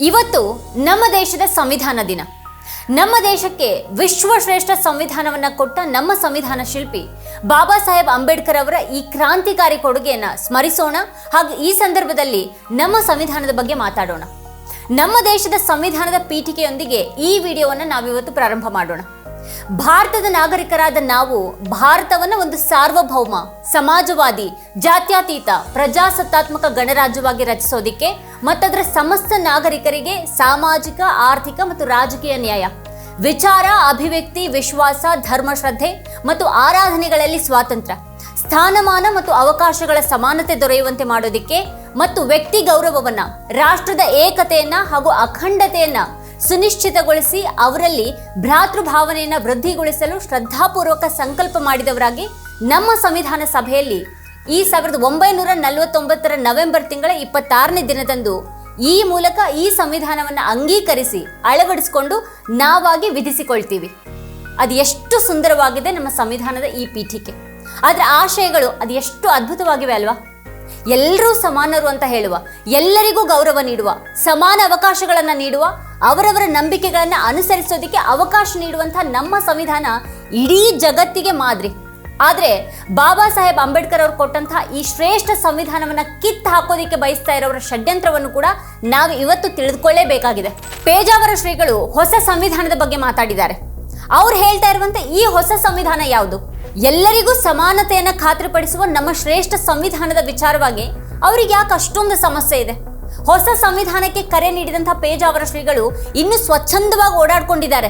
ಇವತ್ತು ನಮ್ಮ ದೇಶದ ಸಂವಿಧಾನ ದಿನ. ನಮ್ಮ ದೇಶಕ್ಕೆ ವಿಶ್ವಶ್ರೇಷ್ಠ ಸಂವಿಧಾನವನ್ನ ಕೊಟ್ಟ ನಮ್ಮ ಸಂವಿಧಾನ ಶಿಲ್ಪಿ ಬಾಬಾ ಸಾಹೇಬ್ ಅಂಬೇಡ್ಕರ್ ಅವರ ಈ ಕ್ರಾಂತಿಕಾರಿ ಕೊಡುಗೆಯನ್ನ ಸ್ಮರಿಸೋಣ ಹಾಗೂ ಈ ಸಂದರ್ಭದಲ್ಲಿ ನಮ್ಮ ಸಂವಿಧಾನದ ಬಗ್ಗೆ ಮಾತಾಡೋಣ. ನಮ್ಮ ದೇಶದ ಸಂವಿಧಾನದ ಪೀಠಿಕೆಯೊಂದಿಗೆ ಈ ವಿಡಿಯೋವನ್ನು ನಾವಿವತ್ತು ಪ್ರಾರಂಭ ಮಾಡೋಣ. ಭಾರತದ ನಾಗರಿಕರಾದ ನಾವು ಭಾರತವನ್ನು ಒಂದು ಸಾರ್ವಭೌಮ, ಸಮಾಜವಾದಿ, ಜಾತ್ಯತೀತ, ಪ್ರಜಾಸತ್ತಾತ್ಮಕ ಗಣರಾಜ್ಯವಾಗಿ ರಚಿಸೋದಿಕ್ಕೆ ಮತ್ತದರ ಸಮಸ್ತ ನಾಗರಿಕರಿಗೆ ಸಾಮಾಜಿಕ, ಆರ್ಥಿಕ ಮತ್ತು ರಾಜಕೀಯ ನ್ಯಾಯ. ವಿಚಾರ, ಅಭಿವ್ಯಕ್ತಿ, ವಿಶ್ವಾಸ, ಧರ್ಮ ಶ್ರದ್ಧೆ ಮತ್ತು ಆರಾಧನೆಗಳಲ್ಲಿ ಸ್ವಾತಂತ್ರ್ಯ. ಸ್ಥಾನಮಾನ ಮತ್ತು ಅವಕಾಶಗಳ ಸಮಾನತೆ ದೊರೆಯುವಂತೆ ಮಾಡೋದಿಕ್ಕೆ ಮತ್ತು ವ್ಯಕ್ತಿ ಗೌರವವನ್ನ, ರಾಷ್ಟ್ರದ ಏಕತೆಯನ್ನು ಹಾಗೂ ಅಖಂಡತೆಯನ್ನ ಸುನಿಶ್ಚಿತಗೊಳಿಸಿ ಅವರಲ್ಲಿ ಭ್ರಾತೃಭಾವನೆಯನ್ನು ವೃದ್ಧಿಗೊಳಿಸಲು ಶ್ರದ್ಧಾಪೂರ್ವಕ ಸಂಕಲ್ಪ ಮಾಡಿದವರಾಗಿ ನಮ್ಮ ಸಂವಿಧಾನ ಸಭೆಯಲ್ಲಿ ಈ ಸಾವಿರದ ಒಂಬೈನೂರ ನಲವತ್ತೊಂಬತ್ತರ ನವೆಂಬರ್ ತಿಂಗಳ ಇಪ್ಪತ್ತಾರನೇ ದಿನದಂದು ಈ ಮೂಲಕ ಈ ಸಂವಿಧಾನವನ್ನು ಅಂಗೀಕರಿಸಿ ಅಳವಡಿಸಿಕೊಂಡು ನಾವಾಗಿ ವಿಧಿಸಿಕೊಳ್ತೀವಿ. ಅದು ಎಷ್ಟು ಸುಂದರವಾಗಿದೆ ನಮ್ಮ ಸಂವಿಧಾನದ ಈ ಪೀಠಿಕೆ. ಅದರ ಆಶಯಗಳು ಅದು ಎಷ್ಟು ಅದ್ಭುತವಾಗಿವೆ ಅಲ್ವಾ? ಎಲ್ಲರೂ ಸಮಾನರು ಅಂತ ಹೇಳುವ, ಎಲ್ಲರಿಗೂ ಗೌರವ ನೀಡುವ, ಸಮಾನ ಅವಕಾಶಗಳನ್ನು ನೀಡುವ, ಅವರವರ ನಂಬಿಕೆಗಳನ್ನು ಅನುಸರಿಸೋದಕ್ಕೆ ಅವಕಾಶ ನೀಡುವಂಥ ನಮ್ಮ ಸಂವಿಧಾನ ಇಡೀ ಜಗತ್ತಿಗೆ ಮಾದರಿ. ಆದರೆ ಬಾಬಾ ಸಾಹೇಬ್ ಅಂಬೇಡ್ಕರ್ ಅವರು ಕೊಟ್ಟಂತಹ ಈ ಶ್ರೇಷ್ಠ ಸಂವಿಧಾನವನ್ನು ಕಿತ್ತು ಹಾಕೋದಿಕ್ಕೆ ಬಯಸ್ತಾ ಇರೋರ ಷಡ್ಯಂತ್ರವನ್ನು ಕೂಡ ನಾವು ಇವತ್ತು ತಿಳಿದುಕೊಳ್ಳೇಬೇಕಾಗಿದೆ. ಪೇಜಾವರ ಶ್ರೀಗಳು ಹೊಸ ಸಂವಿಧಾನದ ಬಗ್ಗೆ ಮಾತಾಡಿದ್ದಾರೆ. ಅವ್ರು ಹೇಳ್ತಾ ಇರುವಂತೆ ಈ ಹೊಸ ಸಂವಿಧಾನ ಯಾವುದು? ಎಲ್ಲರಿಗೂ ಸಮಾನತೆಯನ್ನು ಖಾತ್ರಿಪಡಿಸುವ ನಮ್ಮ ಶ್ರೇಷ್ಠ ಸಂವಿಧಾನದ ವಿಚಾರವಾಗಿ ಅವ್ರಿಗೆ ಯಾಕೆ ಅಷ್ಟೊಂದು ಸಮಸ್ಯೆ ಇದೆ? ಹೊಸ ಸಂವಿಧಾನಕ್ಕೆ ಕರೆ ನೀಡಿದಂತಹ ಪೇಜಾವರ ಶ್ರೀಗಳು ಇನ್ನೂ ಸ್ವಚ್ಛಂದವಾಗಿ ಓಡಾಡ್ಕೊಂಡಿದ್ದಾರೆ.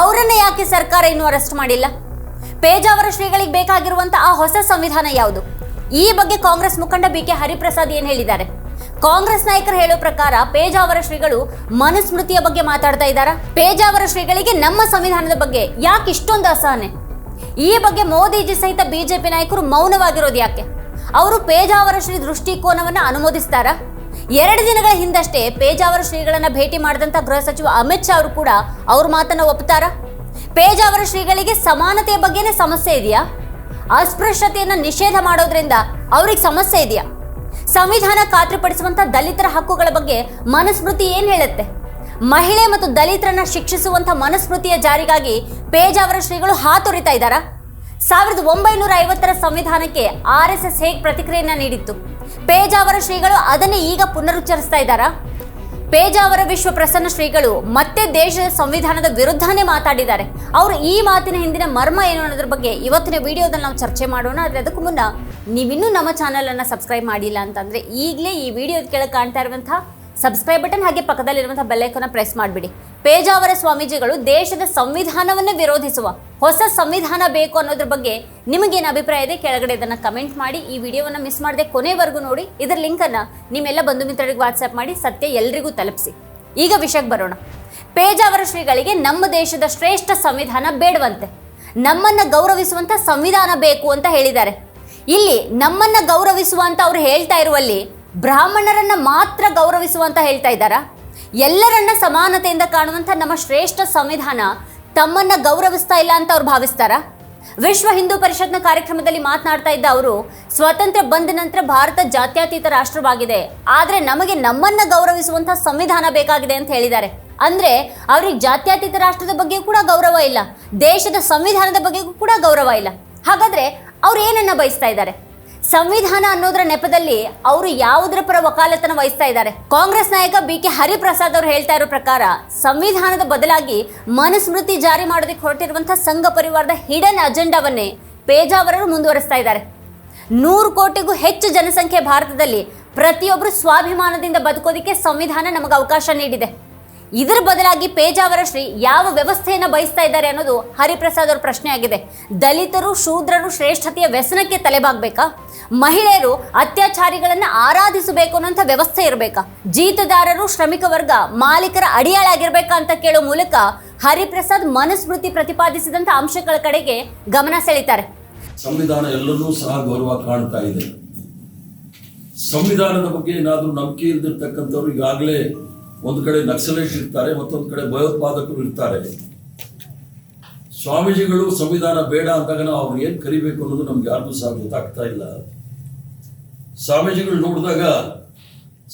ಅವರನ್ನ ಯಾಕೆ ಸರ್ಕಾರ ಇನ್ನೂ ಅರೆಸ್ಟ್ ಮಾಡಿಲ್ಲ? ಪೇಜಾವರ ಶ್ರೀಗಳಿಗೆ ಬೇಕಾಗಿರುವಂತಹ ಆ ಹೊಸ ಸಂವಿಧಾನ ಯಾವುದು? ಈ ಬಗ್ಗೆ ಕಾಂಗ್ರೆಸ್ ಮುಖಂಡ ಬಿ ಕೆ ಹರಿಪ್ರಸಾದ್ ಏನ್ ಹೇಳಿದ್ದಾರೆ? ಕಾಂಗ್ರೆಸ್ ನಾಯಕರು ಹೇಳೋ ಪ್ರಕಾರ ಪೇಜಾವರ ಶ್ರೀಗಳು ಮನುಸ್ಮೃತಿಯ ಬಗ್ಗೆ ಮಾತಾಡ್ತಾ ಇದ್ದಾರಾ? ಪೇಜಾವರ ಶ್ರೀಗಳಿಗೆ ನಮ್ಮ ಸಂವಿಧಾನದ ಬಗ್ಗೆ ಯಾಕೆ ಇಷ್ಟೊಂದು ಅಸಹನೆ? ಈ ಬಗ್ಗೆ ಮೋದಿಜಿ ಸಹಿತ ಬಿಜೆಪಿ ನಾಯಕರು ಮೌನವಾಗಿರೋದು ಯಾಕೆ? ಅವರು ಪೇಜಾವರ ಶ್ರೀ ದೃಷ್ಟಿಕೋನವನ್ನು ಅನುಮೋದಿಸ್ತಾರ? ಎರಡು ದಿನಗಳ ಹಿಂದಷ್ಟೇ ಪೇಜಾವರ ಶ್ರೀಗಳನ್ನ ಭೇಟಿ ಮಾಡಿದಂತ ಗೃಹ ಸಚಿವ ಅಮಿತ್ ಶಾ ಅವರು ಕೂಡ ಅವ್ರ ಮಾತನ್ನ ಒಪ್ತಾರ? ಪೇಜಾವರ ಶ್ರೀಗಳಿಗೆ ಸಮಾನತೆಯ ಬಗ್ಗೆನೇ ಸಮಸ್ಯೆ ಇದೆಯಾ? ಅಸ್ಪೃಶ್ಯತೆಯನ್ನ ನಿಷೇಧ ಮಾಡೋದ್ರಿಂದ ಅವ್ರಿಗೆ ಸಮಸ್ಯೆ ಇದೆಯಾ? ಸಂವಿಧಾನ ಖಾತ್ರಿಪಡಿಸುವಂತ ದಲಿತರ ಹಕ್ಕುಗಳ ಬಗ್ಗೆ ಮನುಸ್ಮೃತಿ ಏನ್ ಹೇಳುತ್ತೆ? ಮಹಿಳೆ ಮತ್ತು ದಲಿತರನ್ನ ಶಿಕ್ಷಿಸುವಂತ ಮನುಸ್ಮೃತಿಯ ಜಾರಿಗಾಗಿ ಪೇಜಾವರ ಶ್ರೀಗಳು ಹಾತೊರಿತಾ ಇದ್ದಾರಾ? ಸಾವಿರದ ಒಂಬೈನೂರ ಐವತ್ತರ ಸಂವಿಧಾನಕ್ಕೆ ಆರ್ ಎಸ್ ಎಸ್ ಹೇಗೆ ಪ್ರತಿಕ್ರಿಯೆಯನ್ನ ನೀಡಿತ್ತು? ಪೇಜಾವರ ಶ್ರೀಗಳು ಅದನ್ನೇ ಈಗ ಪುನರುಚ್ಚರಿಸ್ತಾ ಇದ್ದಾರಾ? ಪೇಜಾವರ ವಿಶ್ವ ಪ್ರಸನ್ನ ಶ್ರೀಗಳು ಮತ್ತೆ ದೇಶದ ಸಂವಿಧಾನದ ವಿರುದ್ಧನೇ ಮಾತಾಡಿದ್ದಾರೆ. ಅವರು ಈ ಮಾತಿನ ಹಿಂದಿನ ಮರ್ಮ ಏನು ಅನ್ನೋದ್ರ ಬಗ್ಗೆ ಇವತ್ತಿನ ವಿಡಿಯೋದಲ್ಲಿ ನಾವು ಚರ್ಚೆ ಮಾಡೋಣ. ಆದರೆ ಅದಕ್ಕೂ ಮುನ್ನ ನೀವಿನ್ನೂ ನಮ್ಮ ಚಾನಲನ್ನು ಸಬ್ಸ್ಕ್ರೈಬ್ ಮಾಡಿಲ್ಲ ಅಂತಂದರೆ ಈಗಲೇ ಈ ವಿಡಿಯೋದ ಕೆಳಗೆ ಕಾಣ್ತಾ ಇರುವಂತಹ ಸಬ್ಸ್ಕ್ರೈಬ್ ಬಟನ್ ಹಾಗೆ ಪಕ್ಕದಲ್ಲಿರುವಂತಹ ಬೆಲ್ಲೈಕನ್ನ ಪ್ರೆಸ್ ಮಾಡಿಬಿಡಿ. ಪೇಜಾವರ ಸ್ವಾಮೀಜಿಗಳು ದೇಶದ ಸಂವಿಧಾನವನ್ನು ವಿರೋಧಿಸುವ ಹೊಸ ಸಂವಿಧಾನ ಬೇಕು ಅನ್ನೋದ್ರ ಬಗ್ಗೆ ನಿಮಗೇನು ಅಭಿಪ್ರಾಯ ಇದೆ ಕೆಳಗಡೆ ಇದನ್ನು ಕಮೆಂಟ್ ಮಾಡಿ. ಈ ವಿಡಿಯೋವನ್ನು ಮಿಸ್ ಮಾಡದೆ ಕೊನೆವರೆಗೂ ನೋಡಿ. ಇದರ ಲಿಂಕನ್ನು ನಿಮ್ಮೆಲ್ಲ ಬಂಧು ಮಿತ್ರರಿಗೆ ವಾಟ್ಸ್ಆ್ಯಪ್ ಮಾಡಿ, ಸತ್ಯ ಎಲ್ರಿಗೂ ತಲುಪಿಸಿ. ಈಗ ವಿಷಯಕ್ಕೆ ಬರೋಣ. ಪೇಜಾವರ ಶ್ರೀಗಳಿಗೆ ನಮ್ಮ ದೇಶದ ಶ್ರೇಷ್ಠ ಸಂವಿಧಾನ ಬೇಡವಂತೆ. ನಮ್ಮನ್ನು ಗೌರವಿಸುವಂಥ ಸಂವಿಧಾನ ಬೇಕು ಅಂತ ಹೇಳಿದ್ದಾರೆ. ಇಲ್ಲಿ ನಮ್ಮನ್ನು ಗೌರವಿಸುವ ಅಂತ ಅವರು ಹೇಳ್ತಾ ಇರುವಲ್ಲಿ ಬ್ರಾಹ್ಮಣರನ್ನ ಮಾತ್ರ ಗೌರವಿಸುವ ಅಂತ ಹೇಳ್ತಾ ಇದ್ದಾರಾ? ಎಲ್ಲರನ್ನ ಸಮಾನತೆಯಿಂದ ಕಾಣುವಂಥ ನಮ್ಮ ಶ್ರೇಷ್ಠ ಸಂವಿಧಾನ ತಮ್ಮನ್ನ ಗೌರವಿಸ್ತಾ ಇಲ್ಲ ಅಂತ ಅವ್ರು ಭಾವಿಸ್ತಾರಾ? ವಿಶ್ವ ಹಿಂದೂ ಪರಿಷತ್ನ ಕಾರ್ಯಕ್ರಮದಲ್ಲಿ ಮಾತನಾಡ್ತಾ ಇದ್ದ ಅವರು, ಸ್ವಾತಂತ್ರ್ಯ ಬಂದ ನಂತರ ಭಾರತ ಜಾತ್ಯತೀತ ರಾಷ್ಟ್ರವಾಗಿದೆ. ಆದರೆ ನಮಗೆ ನಮ್ಮನ್ನ ಗೌರವಿಸುವಂತಹ ಸಂವಿಧಾನ ಬೇಕಾಗಿದೆ ಅಂತ ಹೇಳಿದ್ದಾರೆ. ಅಂದ್ರೆ ಅವ್ರಿಗೆ ಜಾತ್ಯತೀತ ರಾಷ್ಟ್ರದ ಬಗ್ಗೆ ಕೂಡ ಗೌರವ ಇಲ್ಲ, ದೇಶದ ಸಂವಿಧಾನದ ಬಗ್ಗೆ ಕೂಡ ಗೌರವ ಇಲ್ಲ. ಹಾಗಾದ್ರೆ ಅವ್ರು ಏನನ್ನ ಬಯಸ್ತಾ ಇದ್ದಾರೆ? ಸಂವಿಧಾನ ಅನ್ನೋದ್ರ ನೆಪದಲ್ಲಿ ಅವರು ಯಾವುದ್ರ ಪರ ವಕಾಲತನ ವಹಿಸ್ತಾ ಇದ್ದಾರೆ? ಕಾಂಗ್ರೆಸ್ ನಾಯಕ ಬಿ ಕೆ ಹರಿಪ್ರಸಾದ್ ಅವರು ಹೇಳ್ತಾ ಇರೋ ಪ್ರಕಾರ ಸಂವಿಧಾನದ ಬದಲಾಗಿ ಮನುಸ್ಮೃತಿ ಜಾರಿ ಮಾಡೋದಕ್ಕೆ ಹೊರಟಿರುವಂತಹ ಸಂಘ ಪರಿವಾರದ ಹಿಡನ್ ಅಜೆಂಡಾವನ್ನೇ ಪೇಜಾವರರು ಮುಂದುವರಿಸ್ತಾ ಇದ್ದಾರೆ. ನೂರು ಕೋಟಿಗೂ ಹೆಚ್ಚು ಜನಸಂಖ್ಯೆ ಭಾರತದಲ್ಲಿ ಪ್ರತಿಯೊಬ್ಬರು ಸ್ವಾಭಿಮಾನದಿಂದ ಬದುಕೋದಕ್ಕೆ ಸಂವಿಧಾನ ನಮಗೆ ಅವಕಾಶ ನೀಡಿದೆ. ಇದರ ಬದಲಾಗಿ ಪೇಜಾವರ ಶ್ರೀ ಯಾವ ವ್ಯವಸ್ಥೆಯನ್ನು ಬಯಸ್ತಾ ಇದ್ದಾರೆ ಅನ್ನೋದು ಹರಿಪ್ರಸಾದ್ ಅವರ ಪ್ರಶ್ನೆ ಆಗಿದೆ ದಲಿತರು ಶೂದ್ರರು ಶ್ರೇಷ್ಠತೆಯ ವ್ಯಸನಕ್ಕೆ ತಲೆಬಾಗಬೇಕಾ? ಮಹಿಳೆಯರು ಅತ್ಯಾಚಾರಿಗಳನ್ನು ಆರಾಧಿಸಬೇಕು ಅನ್ನೋಂಥ ವ್ಯವಸ್ಥೆ ಇರಬೇಕಾ? ಜೀತದಾರರು ಶ್ರಮಿಕ ವರ್ಗ ಮಾಲೀಕರ ಅಡಿಯಾಳಾಗಿರ್ಬೇಕಾ ಅಂತ ಕೇಳೋ ಮೂಲಕ ಹರಿಪ್ರಸಾದ್ ಮನುಸ್ಮೃತಿ ಪ್ರತಿಪಾದಿಸಿದಂಥ ಅಂಶಗಳ ಕಡೆಗೆ ಗಮನ ಸೆಳೀತಾರೆ. ಸಂವಿಧಾನ ಎಲ್ಲರೂ ಸಹ ಗೌರವ ಕಾಣ್ತಾ ಇದೆ. ಸಂವಿಧಾನದ ಬಗ್ಗೆ ಏನಾದರೂ ನಂಬಿಕೆ ಇಲ್ದಿರ್ತಕ್ಕಂಥವ್ರು ಈಗಾಗಲೇ ಒಂದು ಕಡೆ ನಕ್ಸಲೇಶ್ ಇರ್ತಾರೆ, ಮತ್ತೊಂದು ಕಡೆ ಭಯೋತ್ಪಾದಕರು ಇರ್ತಾರೆ. ಸ್ವಾಮೀಜಿಗಳು ಸಂವಿಧಾನ ಬೇಡ ಅಂದಾಗ ನಾವು ಅವ್ರು ಏನು ಕರಿಬೇಕು ಅನ್ನೋದು ನಮ್ಗೆ ಯಾರಿಗೂ ಸಹ ಗೊತ್ತಾಗ್ತಾ ಇಲ್ಲ. ಸ್ವಾಮೀಜಿಗಳು ನೋಡಿದಾಗ,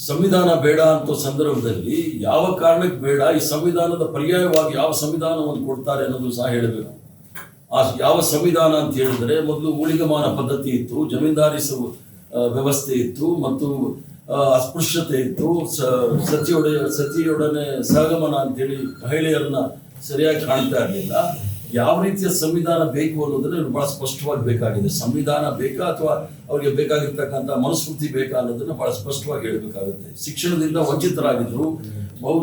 ಸಂವಿಧಾನ ಬೇಡ ಅಂತ ಸಂದರ್ಭದಲ್ಲಿ ಯಾವ ಕಾರಣಕ್ಕೆ ಬೇಡ, ಈ ಸಂವಿಧಾನದ ಪರ್ಯಾಯವಾಗಿ ಯಾವ ಸಂವಿಧಾನವನ್ನು ಕೊಡ್ತಾರೆ ಅನ್ನೋದು ಸಹ ಹೇಳಬೇಕು. ಆ ಯಾವ ಸಂವಿಧಾನ ಅಂತ ಹೇಳಿದ್ರೆ, ಮೊದಲು ಊಳಿಗಮಾನ ಪದ್ಧತಿ ಇತ್ತು, ಜಮೀನ್ದಾರಿ ವ್ಯವಸ್ಥೆ ಇತ್ತು, ಮತ್ತು ಅಸ್ಪೃಶ್ಯತೆ. ಇತ್ತು ಸತಿಯೊಡೆ, ಸತಿಯೊಡನೆ ಸಹಗಮನ ಅಂತೇಳಿ ಮಹಿಳೆಯರನ್ನ ಸರಿಯಾಗಿ ಕಾಣ್ತಾ ಇರಲಿಲ್ಲ. ಯಾವ ರೀತಿಯ ಸಂವಿಧಾನ ಬೇಕು ಅನ್ನೋದನ್ನ ಬಹಳ ಸ್ಪಷ್ಟವಾಗಿ ಬೇಕಾಗಿದೆ. ಸಂವಿಧಾನ ಬೇಕಾ ಅಥವಾ ಅವರಿಗೆ ಬೇಕಾಗಿರ್ತಕ್ಕಂಥ ಮನುಸ್ಮೃತಿ ಬೇಕಾ ಅನ್ನೋದನ್ನ ಬಹಳ ಸ್ಪಷ್ಟವಾಗಿ ಹೇಳಬೇಕಾಗುತ್ತೆ. ಶಿಕ್ಷಣದಿಂದ ವಂಚಿತರಾಗಿದ್ರು ಬಹು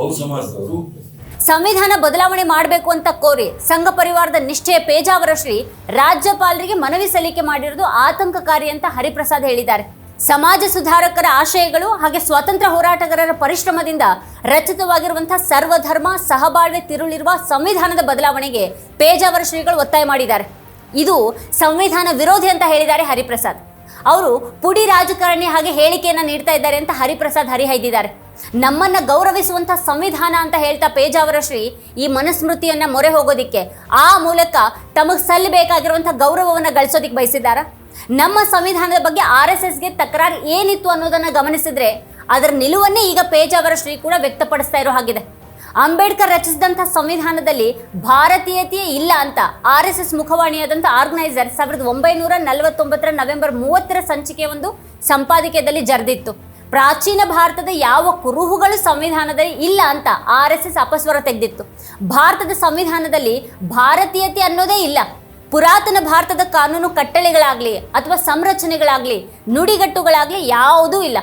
ಬಹು ಸಮಾಜದವರು. ಸಂವಿಧಾನ ಬದಲಾವಣೆ ಮಾಡಬೇಕು ಅಂತ ಕೋರಿ ಸಂಘ ಪರಿವಾರದ ನಿಷ್ಠೆಯ ಪೇಜಾವರ ಶ್ರೀ ರಾಜ್ಯಪಾಲರಿಗೆ ಮನವಿ ಸಲ್ಲಿಕೆ ಮಾಡಿರುವುದು ಆತಂಕಕಾರಿ ಅಂತ ಹರಿಪ್ರಸಾದ್ ಹೇಳಿದ್ದಾರೆ. ಸಮಾಜ ಸುಧಾರಕರ ಆಶಯಗಳು ಹಾಗೆ ಸ್ವಾತಂತ್ರ್ಯ ಹೋರಾಟಗಾರರ ಪರಿಶ್ರಮದಿಂದ ರಚಿತವಾಗಿರುವಂತಹ ಸರ್ವಧರ್ಮ ಸಹಬಾಳ್ವೆ ತಿರುಳಿರುವ ಸಂವಿಧಾನದ ಬದಲಾವಣೆಗೆ ಪೇಜಾವರ ಶ್ರೀಗಳು ಒತ್ತಾಯ ಮಾಡಿದ್ದಾರೆ. ಇದು ಸಂವಿಧಾನ ವಿರೋಧಿ ಅಂತ ಹೇಳಿದ್ದಾರೆ ಹರಿಪ್ರಸಾದ್. ಅವರು ಪುಡಿ ರಾಜಕಾರಣಿ ಹಾಗೆ ಹೇಳಿಕೆಯನ್ನು ನೀಡ್ತಾ ಇದ್ದಾರೆ ಅಂತ ಹರಿಪ್ರಸಾದ್ ಹರಿಹೈದಿದ್ದಾರೆ ನಮ್ಮನ್ನ ಗೌರವಿಸುವಂತಹ ಸಂವಿಧಾನ ಅಂತ ಹೇಳ್ತಾ ಪೇಜಾವರ ಶ್ರೀ ಈ ಮನುಸ್ಮೃತಿಯನ್ನ ಮೊರೆ ಹೋಗೋದಿಕ್ಕೆ ಆ ಮೂಲಕ ತಮಗೆ ಸಲ್ಲಬೇಕಾಗಿರುವಂತಹ ಗೌರವವನ್ನ ಗಳಿಸೋದಿಕ್ಕೆ ಬಯಸಿದ್ದಾರಾ? ನಮ್ಮ ಸಂವಿಧಾನದ ಬಗ್ಗೆ ಆರ್ ಎಸ್ ಎಸ್ಗೆ ತಕರಾರು ಏನಿತ್ತು ಅನ್ನೋದನ್ನು ಗಮನಿಸಿದ್ರೆ ಅದರ ನಿಲುವನ್ನೇ ಈಗ ಪೇಜಾವರ ಶ್ರೀ ಕೂಡ ವ್ಯಕ್ತಪಡಿಸ್ತಾ ಇರೋ ಹಾಗಿದೆ. ಅಂಬೇಡ್ಕರ್ ರಚಿಸಿದಂಥ ಸಂವಿಧಾನದಲ್ಲಿ ಭಾರತೀಯತೆಯೇ ಇಲ್ಲ ಅಂತ ಆರ್ ಎಸ್ ಎಸ್ ಮುಖವಾಣಿಯಾದಂಥ ಆರ್ಗನೈಸರ್ ಸಾವಿರದ ಒಂಬೈನೂರ ನಲವತ್ತೊಂಬತ್ತರ ನವೆಂಬರ್ ಮೂವತ್ತರ ಸಂಚಿಕೆಯ ಒಂದು ಸಂಪಾದಕೀಯದಲ್ಲಿ ಜರೆದಿತ್ತು. ಪ್ರಾಚೀನ ಭಾರತದ ಯಾವ ಕುರುಹುಗಳು ಸಂವಿಧಾನದಲ್ಲಿ ಇಲ್ಲ ಅಂತ ಆರ್ ಎಸ್ ಎಸ್ ಅಪಸ್ವರ ತೆಗೆದಿತ್ತು. ಭಾರತದ ಸಂವಿಧಾನದಲ್ಲಿ ಭಾರತೀಯತೆ ಅನ್ನೋದೇ ಇಲ್ಲ. ಪುರಾತನ ಭಾರತದ ಕಾನೂನು ಕಟ್ಟಳೆಗಳಾಗಲಿ ಅಥವಾ ಸಂರಚನೆಗಳಾಗಲಿ, ನುಡಿಗಟ್ಟುಗಳಾಗಲಿ ಯಾವುದೂ ಇಲ್ಲ.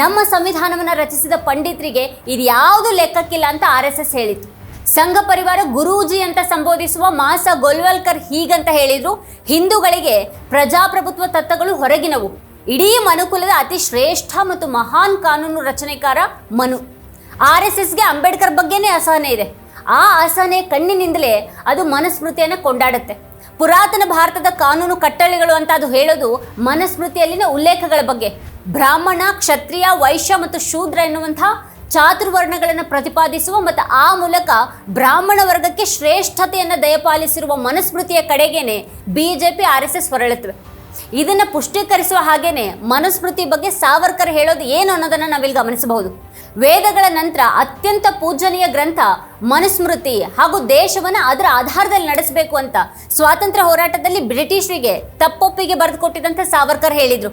ನಮ್ಮ ಸಂವಿಧಾನವನ್ನು ರಚಿಸಿದ ಪಂಡಿತರಿಗೆ ಇದು ಯಾವುದು ಲೆಕ್ಕಕ್ಕಿಲ್ಲ ಅಂತ ಆರ್ ಎಸ್ ಎಸ್ ಹೇಳಿತ್ತು. ಸಂಘ ಪರಿವಾರ ಗುರೂಜಿ ಅಂತ ಸಂಬೋಧಿಸುವ ಮಾಸ ಗೊಲ್ವಲ್ಕರ್ ಹೀಗಂತ ಹೇಳಿದರು, ಹಿಂದೂಗಳಿಗೆ ಪ್ರಜಾಪ್ರಭುತ್ವ ತತ್ವಗಳು ಹೊರಗಿನವು. ಇಡೀ ಮನುಕುಲದ ಅತಿ ಶ್ರೇಷ್ಠ ಮತ್ತು ಮಹಾನ್ ಕಾನೂನು ರಚನೆಕಾರ ಮನು. ಆರ್ ಎಸ್ ಎಸ್ಗೆ ಅಂಬೇಡ್ಕರ್ ಬಗ್ಗೆನೇ ಅಸಹನೆ ಇದೆ. ಆ ಅಸಹನೆ ಕಣ್ಣಿನಿಂದಲೇ ಅದು ಮನುಸ್ಮೃತಿಯನ್ನು ಕೊಂಡಾಡುತ್ತೆ. ಪುರಾತನ ಭಾರತದ ಕಾನೂನು ಕಟ್ಟಳೆಗಳು ಅಂತ ಅದು ಹೇಳೋದು ಮನಸ್ಮೃತಿಯಲ್ಲಿನ ಉಲ್ಲೇಖಗಳ ಬಗ್ಗೆ. ಬ್ರಾಹ್ಮಣ, ಕ್ಷತ್ರಿಯ, ವೈಶ್ಯ ಮತ್ತು ಶೂದ್ರ ಎನ್ನುವಂಥ ಚಾತುರ್ವರ್ಣಗಳನ್ನು ಪ್ರತಿಪಾದಿಸುವ ಮತ್ತು ಆ ಮೂಲಕ ಬ್ರಾಹ್ಮಣ ವರ್ಗಕ್ಕೆ ಶ್ರೇಷ್ಠತೆಯನ್ನು ದಯಪಾಲಿಸಿರುವ ಮನುಸ್ಮೃತಿಯ ಕಡೆಗೇನೆ B J P R S S ಹೊರಳುತ್ತವೆ. ಇದನ್ನು ಪುಷ್ಟೀಕರಿಸುವ ಹಾಗೇನೆ ಮನುಸ್ಮೃತಿ ಬಗ್ಗೆ ಸಾವರ್ಕರ್ ಹೇಳೋದು ಏನು ಅನ್ನೋದನ್ನು ನಾವಿಲ್ಲಿ ಗಮನಿಸಬಹುದು. ವೇದಗಳ ನಂತರ ಅತ್ಯಂತ ಪೂಜನೀಯ ಗ್ರಂಥ ಮನುಸ್ಮೃತಿ ಹಾಗೂ ದೇಶವನ್ನು ಅದರ ಆಧಾರದಲ್ಲಿ ನಡೆಸಬೇಕು ಅಂತ ಸ್ವಾತಂತ್ರ್ಯ ಹೋರಾಟದಲ್ಲಿ ಬ್ರಿಟಿಷರಿಗೆ ತಪ್ಪೊಪ್ಪಿಗೆ ಬರೆದುಕೊಟ್ಟಿದಂತೆ ಸಾವರ್ಕರ್ ಹೇಳಿದ್ರು.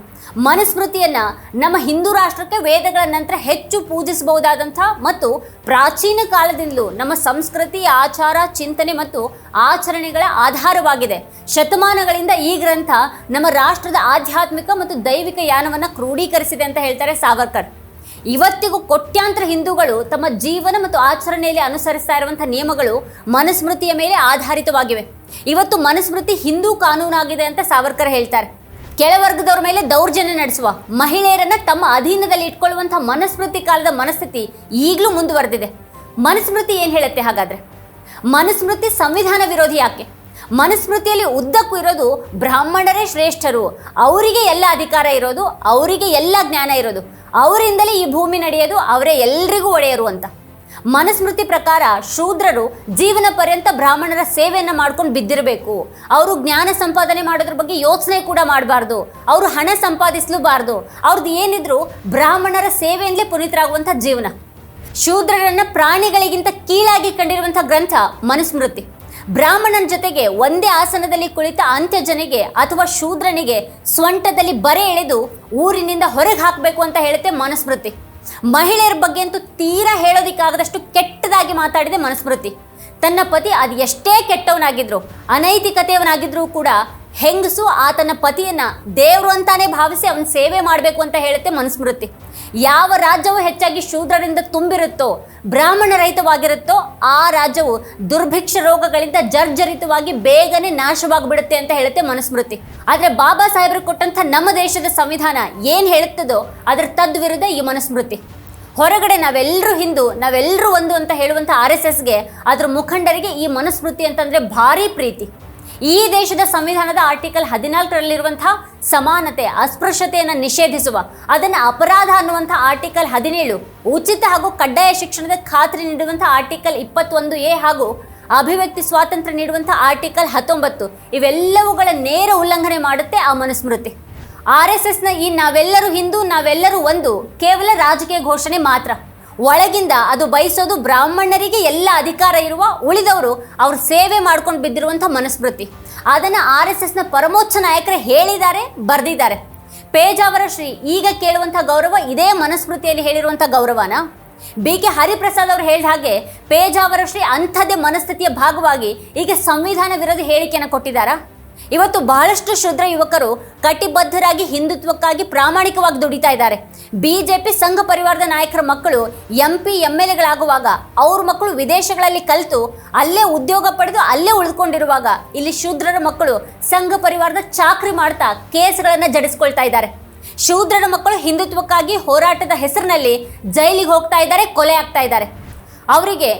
ಮನುಸ್ಮೃತಿಯನ್ನ ನಮ್ಮ ಹಿಂದೂ ರಾಷ್ಟ್ರಕ್ಕೆ ವೇದಗಳ ನಂತರ ಹೆಚ್ಚು ಪೂಜಿಸಬಹುದಾದಂಥ ಮತ್ತು ಪ್ರಾಚೀನ ಕಾಲದಿಂದಲೂ ನಮ್ಮ ಸಂಸ್ಕೃತಿ, ಆಚಾರ, ಚಿಂತನೆ ಮತ್ತು ಆಚರಣೆಗಳ ಆಧಾರವಾಗಿದೆ. ಶತಮಾನಗಳಿಂದ ಈ ಗ್ರಂಥ ನಮ್ಮ ರಾಷ್ಟ್ರದ ಆಧ್ಯಾತ್ಮಿಕ ಮತ್ತು ದೈವಿಕ ಯಾನವನ್ನು ಕ್ರೋಢೀಕರಿಸಿದೆ ಅಂತ ಹೇಳ್ತಾರೆ ಸಾವರ್ಕರ್. ಇವತ್ತಿಗೂ ಕೋಟ್ಯಾಂತರ ಹಿಂದೂಗಳು ತಮ್ಮ ಜೀವನ ಮತ್ತು ಆಚರಣೆಯಲ್ಲಿ ಅನುಸರಿಸ್ತಾ ಇರುವಂಥ ನಿಯಮಗಳು ಮನುಸ್ಮೃತಿಯ ಮೇಲೆ ಆಧಾರಿತವಾಗಿವೆ. ಇವತ್ತು ಮನುಸ್ಮೃತಿ ಹಿಂದೂ ಕಾನೂನಾಗಿದೆ ಅಂತ ಸಾವರ್ಕರ್ ಹೇಳ್ತಾರೆ. ಕೆಳವರ್ಗದವ್ರ ಮೇಲೆ ದೌರ್ಜನ್ಯ ನಡೆಸುವ ಮಹಿಳೆಯರನ್ನ ತಮ್ಮ ಅಧೀನದಲ್ಲಿ ಇಟ್ಕೊಳ್ಳುವಂತಹ ಮನಸ್ಮೃತಿ ಕಾಲದ ಮನಸ್ಥಿತಿ ಈಗಲೂ ಮುಂದುವರೆದಿದೆ. ಮನುಸ್ಮೃತಿ ಏನು ಹೇಳುತ್ತೆ ಹಾಗಾದ್ರೆ? ಮನುಸ್ಮೃತಿ ಸಂವಿಧಾನ ವಿರೋಧಿ ಯಾಕೆ? ಮನುಸ್ಮೃತಿಯಲ್ಲಿ ಉದ್ದಕ್ಕೂ ಇರೋದು ಬ್ರಾಹ್ಮಣರೇ ಶ್ರೇಷ್ಠರು. ಅವರಿಗೆ ಎಲ್ಲ ಅಧಿಕಾರ ಇರೋದು, ಅವರಿಗೆ ಎಲ್ಲ ಜ್ಞಾನ ಇರೋದು. ಅವರಿಂದಲೇ ಈ ಭೂಮಿ ನಡೆಯೋದು, ಅವರೇ ಎಲ್ರಿಗೂ ಒಡೆಯರು ಅಂತ. ಮನುಸ್ಮೃತಿ ಪ್ರಕಾರ ಶೂದ್ರರು ಜೀವನ ಪರ್ಯಂತ ಬ್ರಾಹ್ಮಣರ ಸೇವೆಯನ್ನು ಮಾಡ್ಕೊಂಡು ಬಿದ್ದಿರಬೇಕು. ಅವರು ಜ್ಞಾನ ಸಂಪಾದನೆ ಮಾಡೋದ್ರ ಬಗ್ಗೆ ಯೋಚನೆ ಕೂಡ ಮಾಡಬಾರ್ದು. ಅವರು ಹಣ ಸಂಪಾದಿಸಲೂಬಾರ್ದು. ಅವ್ರದ್ದು ಏನಿದ್ರು ಬ್ರಾಹ್ಮಣರ ಸೇವೆಯಿಂದಲೇ ಪುನೀತರಾಗುವಂಥ ಜೀವನ. ಶೂದ್ರರನ್ನು ಪ್ರಾಣಿಗಳಿಗಿಂತ ಕೀಳಾಗಿ ಕಂಡಿರುವಂಥ ಗ್ರಂಥ ಮನುಸ್ಮೃತಿ. ಬ್ರಾಹ್ಮಣನ ಜೊತೆಗೆ ಒಂದೇ ಆಸನದಲ್ಲಿ ಕುಳಿತ ಅಂತ್ಯಜನಿಗೆ ಅಥವಾ ಶೂದ್ರನಿಗೆ ಸ್ವಂಟದಲ್ಲಿ ಬರೆ ಎಳೆದು ಊರಿನಿಂದ ಹೊರಗೆ ಹಾಕಬೇಕು ಅಂತ ಹೇಳುತ್ತೆ ಮನುಸ್ಮೃತಿ. ಮಹಿಳೆಯರ ಬಗ್ಗೆ ಅಂತೂ ತೀರಾ ಹೇಳೋದಿಕ್ಕಾಗದಷ್ಟು ಕೆಟ್ಟದಾಗಿ ಮಾತಾಡಿದೆ ಮನುಸ್ಮೃತಿ. ತನ್ನ ಪತಿ ಅದು ಎಷ್ಟೇ ಕೆಟ್ಟವನಾಗಿದ್ರು, ಅನೈತಿಕತೆಯವನಾಗಿದ್ರೂ ಕೂಡ ಹೆಂಗಸು ಆತನ ಪತಿಯನ್ನ ದೇವರು ಅಂತಾನೆ ಭಾವಿಸಿ ಅವನ ಸೇವೆ ಮಾಡಬೇಕು ಅಂತ ಹೇಳುತ್ತೆ ಮನುಸ್ಮೃತಿ. ಯಾವ ರಾಜ್ಯವು ಹೆಚ್ಚಾಗಿ ಶೂದ್ರರಿಂದ ತುಂಬಿರುತ್ತೋ, ಬ್ರಾಹ್ಮಣ ರಹಿತವಾಗಿರುತ್ತೋ, ಆ ರಾಜ್ಯವು ದುರ್ಭಿಕ್ಷ ರೋಗಗಳಿಂದ ಜರ್ಜರಿತವಾಗಿ ಬೇಗನೆ ನಾಶವಾಗಿಬಿಡುತ್ತೆ ಅಂತ ಹೇಳುತ್ತೆ ಮನುಸ್ಮೃತಿ. ಆದರೆ ಬಾಬಾ ಸಾಹೇಬರು ಕೊಟ್ಟಂಥ ನಮ್ಮ ದೇಶದ ಸಂವಿಧಾನ ಏನು ಹೇಳುತ್ತದೋ ಅದರ ತದ್ವಿರುದ್ಧ ಈ ಮನುಸ್ಮೃತಿ. ಹೊರಗಡೆ ನಾವೆಲ್ಲರೂ ಹಿಂದೂ ನಾವೆಲ್ಲರೂ ಒಂದು ಅಂತ ಹೇಳುವಂಥ ಆರ್ ಎಸ್ ಎಸ್ಗೆ ಅದರ ಮುಖಂಡರಿಗೆ ಈ ಮನುಸ್ಮೃತಿ ಅಂತಂದರೆ ಭಾರಿ ಪ್ರೀತಿ. ಈ ದೇಶದ ಸಂವಿಧಾನದ ಆರ್ಟಿಕಲ್ ಹದಿನಾಲ್ಕರಲ್ಲಿರುವಂತಹ ಸಮಾನತೆ, ಅಸ್ಪೃಶ್ಯತೆಯನ್ನು ನಿಷೇಧಿಸುವ, ಅದನ್ನು ಅಪರಾಧ ಅನ್ನುವಂಥ ಆರ್ಟಿಕಲ್ ಹದಿನೇಳು ಉಚಿತ ಹಾಗೂ ಕಡ್ಡಾಯ ಶಿಕ್ಷಣದ ಖಾತ್ರಿ ನೀಡುವಂಥ ಆರ್ಟಿಕಲ್ ಇಪ್ಪತ್ತೊಂದು ಎ ಹಾಗೂ ಅಭಿವ್ಯಕ್ತಿ ಸ್ವಾತಂತ್ರ್ಯ ನೀಡುವಂಥ ಆರ್ಟಿಕಲ್ ಹತ್ತೊಂಬತ್ತು ಇವೆಲ್ಲವುಗಳ ನೇರ ಉಲ್ಲಂಘನೆ ಮಾಡುತ್ತೆ ಆ ಮನುಸ್ಮೃತಿ. ಆರ್ ಎಸ್ ಎಸ್ನ ಈ ನಾವೆಲ್ಲರೂ ಹಿಂದೂ, ನಾವೆಲ್ಲರೂ ಒಂದು ಕೇವಲ ರಾಜಕೀಯ ಘೋಷಣೆ ಮಾತ್ರ. ಒಳಗಿಂದ ಅದು ಬಯಸೋದು ಬ್ರಾಹ್ಮಣರಿಗೆ ಎಲ್ಲ ಅಧಿಕಾರ ಇರುವ ಉಳಿದವರು ಅವ್ರ ಸೇವೆ ಮಾಡ್ಕೊಂಡು ಬಿದ್ದಿರುವಂಥ ಮನಸ್ಮೃತಿ. ಅದನ್ನು ಆರ್ ಎಸ್ ಎಸ್ನ ಪರಮೋಚ್ಚ ನಾಯಕರೇ ಹೇಳಿದ್ದಾರೆ, ಬರೆದಿದ್ದಾರೆ. ಪೇಜಾವರ ಶ್ರೀ ಈಗ ಕೇಳುವಂಥ ಗೌರವ ಇದೇ ಮನಸ್ಮೃತಿಯಲ್ಲಿ ಹೇಳಿರುವಂಥ ಗೌರವನ. ಬಿ ಕೆ ಹರಿಪ್ರಸಾದ್ ಅವರು ಹೇಳಿದ ಹಾಗೆ ಪೇಜಾವರ ಶ್ರೀ ಅಂಥದ್ದೇ ಮನಸ್ಥಿತಿಯ ಭಾಗವಾಗಿ ಈಗ ಸಂವಿಧಾನ ವಿರೋಧಿ ಹೇಳಿಕೆಯನ್ನು ಕೊಟ್ಟಿದ್ದಾರಾ? ಇವತ್ತು ಬಹಳಷ್ಟು ಶೂದ್ರ ಯುವಕರು ಕಟಿಬದ್ಧರಾಗಿ ಹಿಂದುತ್ವಕ್ಕಾಗಿ ಪ್ರಾಮಾಣಿಕವಾಗಿ ದುಡಿತಾ ಇದ್ದಾರೆ. ಬಿಜೆಪಿ ಸಂಘ ಪರಿವಾರದ ನಾಯಕರ ಮಕ್ಕಳು ಎಂ ಪಿ ಎಂ ಎಲ್ ಎಗಳಾಗುವಾಗ ಅವ್ರ ಮಕ್ಕಳು ವಿದೇಶಗಳಲ್ಲಿ ಕಲಿತು ಅಲ್ಲೇ ಉದ್ಯೋಗ ಪಡೆದು ಅಲ್ಲೇ ಉಳಿದುಕೊಂಡಿರುವಾಗ ಇಲ್ಲಿ ಶೂದ್ರರ ಮಕ್ಕಳು ಸಂಘ ಪರಿವಾರದ ಚಾಕ್ರಿ ಮಾಡ್ತಾ ಕೇಸ್ಗಳನ್ನು ಜಡಿಸ್ಕೊಳ್ತಾ ಇದ್ದಾರೆ. ಶೂದ್ರರ ಮಕ್ಕಳು ಹಿಂದುತ್ವಕ್ಕಾಗಿ ಹೋರಾಟದ ಹೆಸರಿನಲ್ಲಿ ಜೈಲಿಗೆ ಹೋಗ್ತಾ ಇದ್ದಾರೆ, ಕೊಲೆ ಆಗ್ತಾ ಇದ್ದಾರೆ. ಅವರಿಗೆ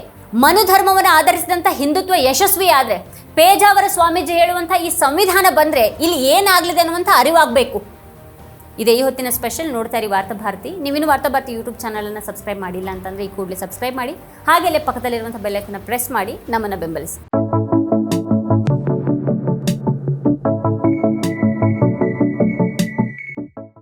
ಮನುಧರ್ಮವನ್ನು ಆಧರಿಸಿದಂಥ ಹಿಂದುತ್ವ ಯಶಸ್ವಿ ಆದರೆ ಪೇಜಾವರ ಸ್ವಾಮೀಜಿ ಹೇಳುವಂಥ ಈ ಸಂವಿಧಾನ ಬಂದರೆ ಇಲ್ಲಿ ಏನಾಗಲಿದೆ ಅನ್ನುವಂಥ ಅರಿವಾಗಬೇಕು. ಇದೇ ಈ ಹೊತ್ತಿನ ಸ್ಪೆಷಲ್ ನೋಡ್ತಾ ಇರಿ ವಾರ್ತಾ ಭಾರತಿ. ನೀವಿನ್ನು ವಾರ್ತಾ ಭಾರತಿ ಯೂಟ್ಯೂಬ್ ಚಾನಲನ್ನು ಸಬ್ಸ್ಕ್ರೈಬ್ ಮಾಡಿಲ್ಲ ಅಂತಂದರೆ ಈ ಕೂಡಲೇ ಸಬ್ಸ್ಕ್ರೈಬ್ ಮಾಡಿ ಹಾಗೆಲ್ಲೇ ಪಕ್ಕದಲ್ಲಿರುವಂಥ ಬೆಲ್ಲೈಕನ್ನು ಪ್ರೆಸ್ ಮಾಡಿ, ನಮ್ಮನ್ನು ಬೆಂಬಲಿಸಿ.